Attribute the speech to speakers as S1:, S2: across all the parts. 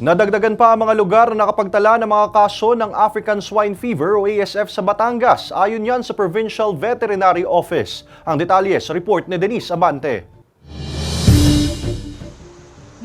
S1: Nadagdagan pa ang mga lugar na nakapagtala ng mga kaso ng African Swine Fever o ASF sa Batangas. Ayon yan sa Provincial Veterinary Office. Ang detalye sa report ni Denise Abante.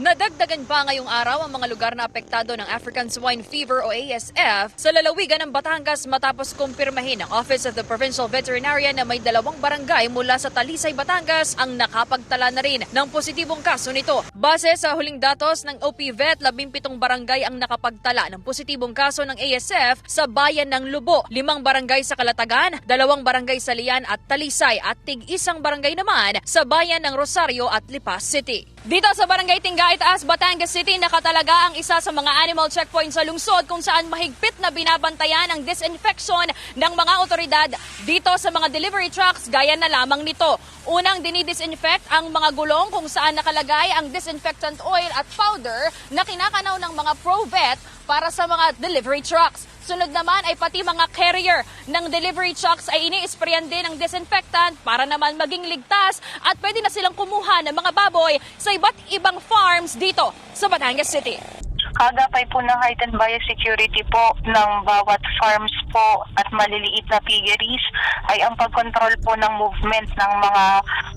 S2: Nadagdagan pa ngayong araw ang mga lugar na apektado ng African Swine Fever o ASF sa lalawigan ng Batangas matapos kumpirmahin ng Office of the Provincial Veterinarian na may dalawang barangay mula sa Talisay, Batangas ang nakapagtala na rin ng positibong kaso nito. Base sa huling datos ng OPVET, 17 barangay ang nakapagtala ng positibong kaso ng ASF sa bayan ng Lubo, limang barangay sa Kalatagan, dalawang barangay sa Lian at Talisay at tig-isang barangay naman sa bayan ng Rosario at Lipas City. Dito sa Barangay Tingga Itaas, Batangas City, nakatalaga ang isa sa mga animal checkpoint sa lungsod kung saan mahigpit na binabantayan ang disinfection ng mga otoridad dito sa mga delivery trucks gaya na lamang nito. Unang dinidisinfect ang mga gulong kung saan nakalagay ang disinfectant oil at powder na kinakanaw ng mga ProVet para sa mga delivery trucks. Sunod naman ay pati mga carrier ng delivery trucks ay ini-sprayan din ng disinfectant para naman maging ligtas at pwede na silang kumuha ng mga baboy sa iba't ibang farms dito sa Batangas City.
S3: Kagapay po ng heightened biosecurity po ng bawat farms po at maliliit na piggeries ay ang pagkontrol po ng movement ng mga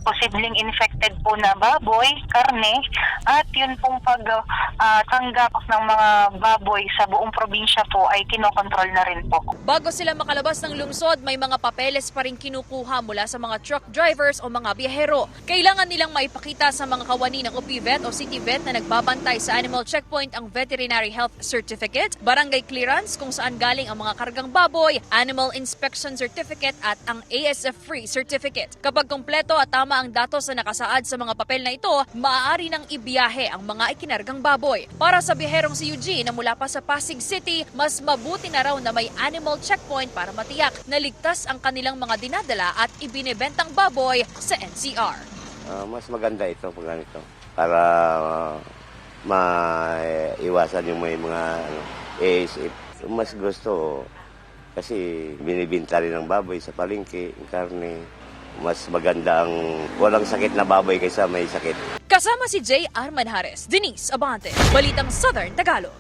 S3: posibleng infected po na baboy, karne, at yun pong pagtanggap ng mga baboy sa buong probinsya po ay kinokontrol na rin po.
S2: Bago sila makalabas ng lungsod, may mga papeles pa rin kinukuha mula sa mga truck drivers o mga biyahero. Kailangan nilang maipakita sa mga kawani ng OPVET o CityVet na nagbabantay sa animal checkpoint ang Veterinary Health Certificate, Barangay Clearance kung saan galing ang mga kargang baboy, Animal Inspection Certificate at ang ASF-free certificate. Kapag kompleto at tama ang datos na nakasaad sa mga papel na ito, maaari nang ibiyahe ang mga ikinargang baboy. Para sa biyaherong si Eugene na mula pa sa Pasig City, mas mabuti na raw na may animal checkpoint para matiyak na ligtas ang kanilang mga dinadala at ibinebentang baboy sa NCR.
S4: Ah, mas maganda ito pag ganito para uh, maiwasan yung may mga ano, ASF. Mas gusto kasi binibinta rin ng baboy sa palengke, yung karne. Mas maganda ang walang sakit na baboy kaysa may sakit.
S2: Kasama si J. Arman Hares, Denise Abante, Balitang Southern Tagalog.